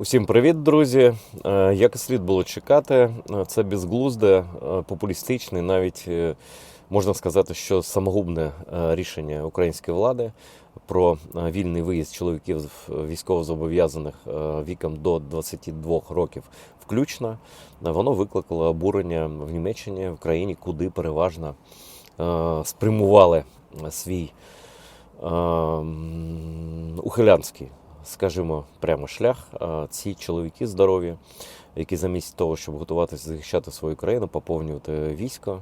Усім привіт, друзі! Е, Як і слід було чекати, е, це безглузде, е, популістичне, навіть можна сказати, що самогубне рішення української влади про вільний виїзд чоловіків військовозобов'язаних віком до 22 років включно. Воно викликало обурення в Німеччині, в країні, куди переважно спрямували свій ухилянський, скажімо, прямо шлях. Ці чоловіки здорові, які замість того, щоб готуватися захищати свою країну, поповнювати військо,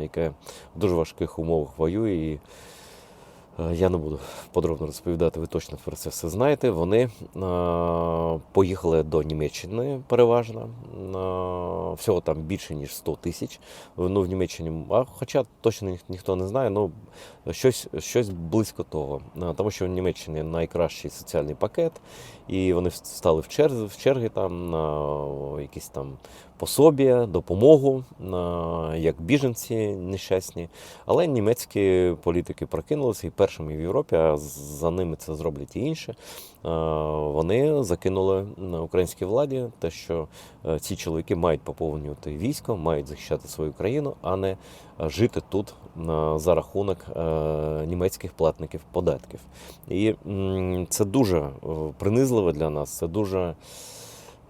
яке в дуже важких умовах воює. І я не буду подробно розповідати, ви точно про це все знаєте. Вони поїхали до Німеччини переважно. Всього там більше ніж 100 тисяч. Ну, в Німеччині, а хоча точно ніх- ніхто не знає, ну щось, щось близько того. Тому що в Німеччині найкращий соціальний пакет, і вони стали в черзі, в черги там на якісь там пособія, допомогу, як біженці нещасні. Але німецькі політики прокинулися і першими в Європі, а за ними це зроблять і інші. е, Вони закинули на українській владі те, що е, ці чоловіки мають поповнювати військо, мають захищати свою країну, а не е, жити тут е, за рахунок е, німецьких платників податків. І це дуже принизливо для нас, це дуже.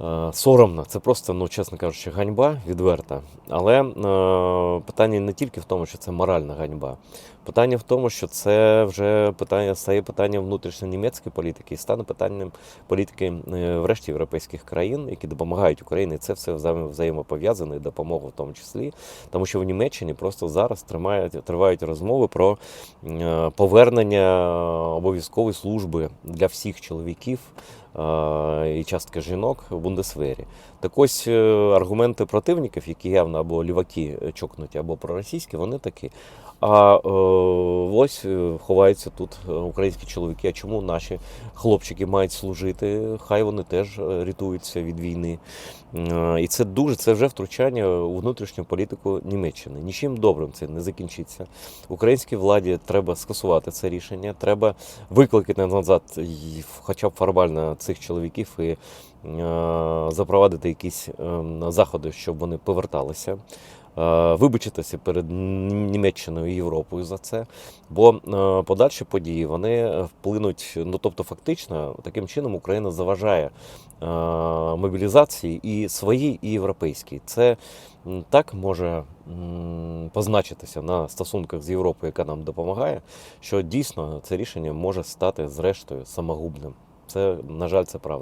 Е, Соромно, це просто, ну чесно кажучи, ганьба відверта. Але е, питання не тільки в тому, що це моральна ганьба. Питання в тому, що це вже питання стає питанням внутрішньонімецької політики і стане питанням політики е, врешті європейських країн, які допомагають Україні. Це все взаєм- взаємопов'язано і допомога в тому числі. Тому що в Німеччині просто зараз тримають, тривають розмови про е, повернення обов'язкової служби для всіх чоловіків і частки жінок Бундесвері. Так ось е, аргументи противників, які явно або ліваки е, чокнуті, або проросійські, вони такі. А е, ось ховаються тут українські чоловіки. А чому наші хлопчики мають служити? Хай вони теж рятуються від війни. І це дуже це вже втручання у внутрішню політику Німеччини. Нічим добрим це не закінчиться. Українській владі треба скасувати це рішення. Треба викликати назад, хоча б формально цих чоловіків і запровадити якісь е, заходи, щоб вони поверталися. е, Вибачитися перед Німеччиною і Європою за це, бо е, подальші події вони вплинуть. Ну тобто, фактично, таким чином Україна заважає е, мобілізації і своїй, і європейській. Це так може позначитися на стосунках з Європою, яка нам допомагає, що дійсно це рішення може стати зрештою самогубним. Це, на жаль, це правда.